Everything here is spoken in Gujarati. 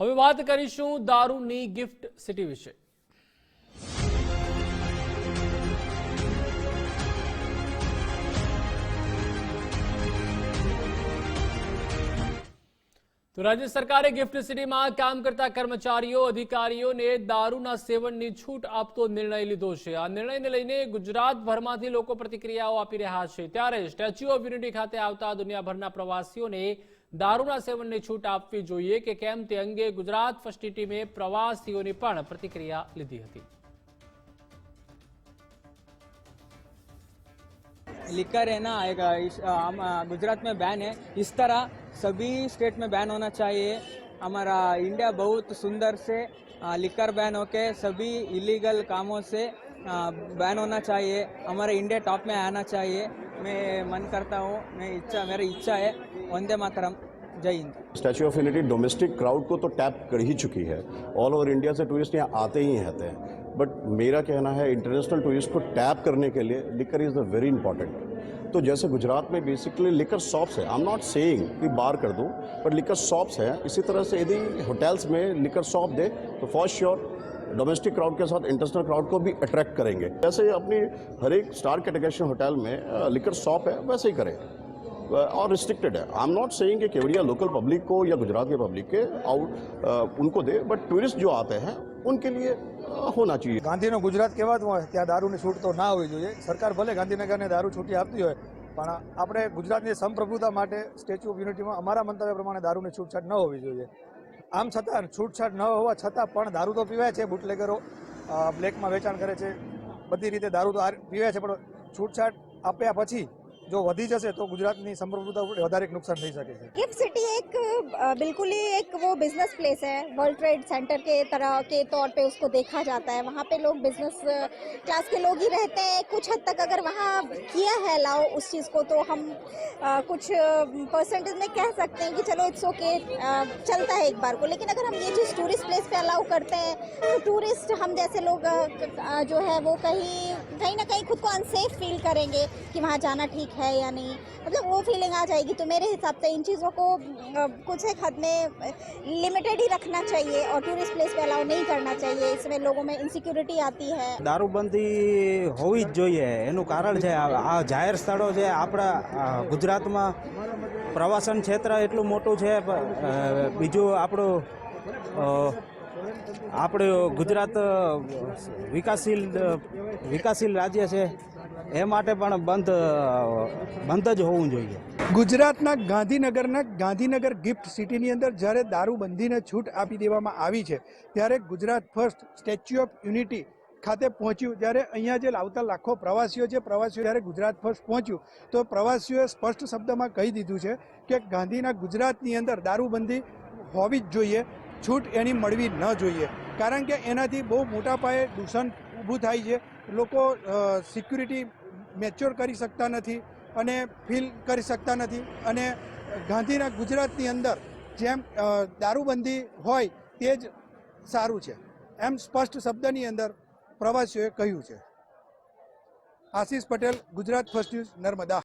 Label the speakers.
Speaker 1: હવે વાત કરીશું દારૂની ગિફ્ટ સિટી વિશે. તો રાજ્ય સરકારે ગિફ્ટ સિટીમાં કામ કરતા કર્મચારીઓ, અધિકારીઓને દારૂના સેવનની છૂટ આપતો નિર્ણય લીધો છે. આ નિર્ણયને લઈને ગુજરાતભરમાંથી લોકો પ્રતિક્રિયાઓ આપી રહ્યા છે. ત્યારે સ્ટેચ્યુ ઓફ યુનિટી ખાતે આવતા દુનિયાભરના પ્રવાસીઓને દારૂના સેવનની છૂટ આપવી જોઈએ કે કેમ તે અંગે ગુજરાત ફર્સ્ટની ટીમે પ્રવાસીઓની પણ પ્રતિક્રિયા લીધી હતી
Speaker 2: लिकर है ना आएगा इस आ, हम आ, गुजरात में बैन है इस तरह सभी स्टेट में बैन होना चाहिए हमारा इंडिया बहुत सुंदर से आ, लिकर बैन होके सभी इलीगल कामों से आ, बैन होना चाहिए हमारा इंडिया टॉप में आना चाहिए मैं मन करता हूँ, मैं इच्छा, मेरी इच्छा है, वंदे मातरम, जय Hind.
Speaker 3: Statue of unity domestic crowd को तो टैप कर ही चुकी है। ऑल ओवर इंडिया से टूरिस्ट यहाँ आते ही रहते हैं। बट मेरा कहना है इंटरनेशनल टूरिस्ट को टैप करने के लिए liquor is the very important तो जैसे गुजरात में बेसिकली लिकर शॉप्स है आई एम नॉट सेइंग कि बार कर दूँ बट लिकर शॉप्स है। इसी तरह से यदि होटल्स में लिकर शॉप दे तो फॉर श्योर डोमेस्टिक क्राउड के साथ इंटरनेशनल क्राउड को भी अट्रैक्ट करेंगे जैसे अपनी हर एक स्टार कैटेगरी होटल में लिकर शॉप है वैसे ही करें और रिस्ट्रिक्टेड है आई एम नॉट सेइंग कि केवड़िया लोकल पब्लिक को या गुजरात के पब्लिक के आउट उनको दे बट टूरिस्ट जो आते हैं उनके लिए अ, होना चाहिए
Speaker 4: ગાંધીનો ગુજરાત કહેવાતું હોય ત્યાં દારૂની છૂટ તો ના હોવી જોઈએ સરકાર ભલે ગાંધીનગરને દારૂ છૂટી આપતી હોય પણ આપણે ગુજરાતની સંપ્રભુતા માટે સ્ટેચ્યુ ઓફ યુનિટીમાં અમારા મંતવ્ય પ્રમાણે દારૂની છૂટછાટ ન હોવી જોઈએ આમ છતાં છૂટછાટ ન હોવા છતાં પણ દારૂ તો પીવાય છે, બુટલેગરો બ્લેકમાં વેચાણ કરે છે. બધી રીતે દારૂ તો પીવાય છે, પણ છૂટછાટ આપ્યા પછી જો વધી જશે તો ગુજરાતની સંપ્રભુતા ઉપર વધારે નુકસાન થઈ શકે છે
Speaker 5: गिफ्ट सिटी एक अ, बिल्कुल ही एक वो बिजनेस प्लेस है वर्ल्ड ट्रेड सेंटर के तरह के तौर पे उसको देखा जाता है वहाँ पे लोग बिजनेस क्लास के लोग ही रहते हैं कुछ हद तक अगर वहाँ किया है लाओ उस चीज़ को तो हम अ, कुछ परसेंटेज में कह सकते हैं कि चलो इट्स ओके चलता है एक बार को लेकिन अगर हम ये चीज़ टूरिस्ट प्लेस पे अलाउ करते हैं तो टूरिस्ट हम जैसे लोग अ, क- अ, जो है वो कहीं कहीं ना कहीं खुद को अनसेफ फील करेंगे कि वहाँ जाना ठीक है या नहीं मतलब वो फीलिंग आ जाएगी तो मेरे हिसाब से इन चीज़ों को अ, कुछ एक हद में लिमिटेड ही रखना चाहिए और टूरिस्ट प्लेस पे अलाउ नहीं करना चाहिए इसमें लोगों में इनसिक्योरिटी आती है
Speaker 6: દારૂબંધી હોવી જ જોઈએ એનું કારણ છે આ આ જાહેર સ્થળો છે આપણા આ, ગુજરાતમાં પ્રવાસન ક્ષેત્ર એટલું મોટું છે પ- અ, બીજું આપણું અ, આપણું ગુજરાત અ, વિકાસશીલ અ, વિકાસશીલ રાજ્ય છે એ માટે પણ બંધ બંધ જ હોવું જોઈએ.
Speaker 7: ગુજરાતના ગાંધીનગરના ગાંધીનગર ગિફ્ટ સિટીની અંદર જ્યારે દારૂબંધીને છૂટ આપી દેવામાં આવી છે, ત્યારે Gujarat first statue of unity ખાતે પહોંચ્યું. જ્યારે અહીંયા જે લાવતા લાખો પ્રવાસીઓ છે, પ્રવાસીઓ જ્યારે ગુજરાત ફર્સ્ટ પહોંચ્યું, તો પ્રવાસીઓએ સ્પષ્ટ શબ્દમાં કહી દીધું છે કે ગાંધીના ગુજરાતની અંદર દારૂબંધી હોવી જ જોઈએ. છૂટ એની મળવી ન જોઈએ. કારણ કે એનાથી બહુ મોટા પાયે દૂષણ ઊભું થાય છે. લોકો સિક્યુરિટી મેચ્યોર કરી શકતા નથી અને ફીલ કરી શકતા નથી. અને ગાંધીના ગુજરાતની અંદર જેમ દારૂબંધી હોય તે જ સારું છે. એમ સ્પષ્ટ શબ્દની અંદર પ્રવાસીઓએ કહ્યું છે. Ashish Patel, Gujarat first news, Narmada.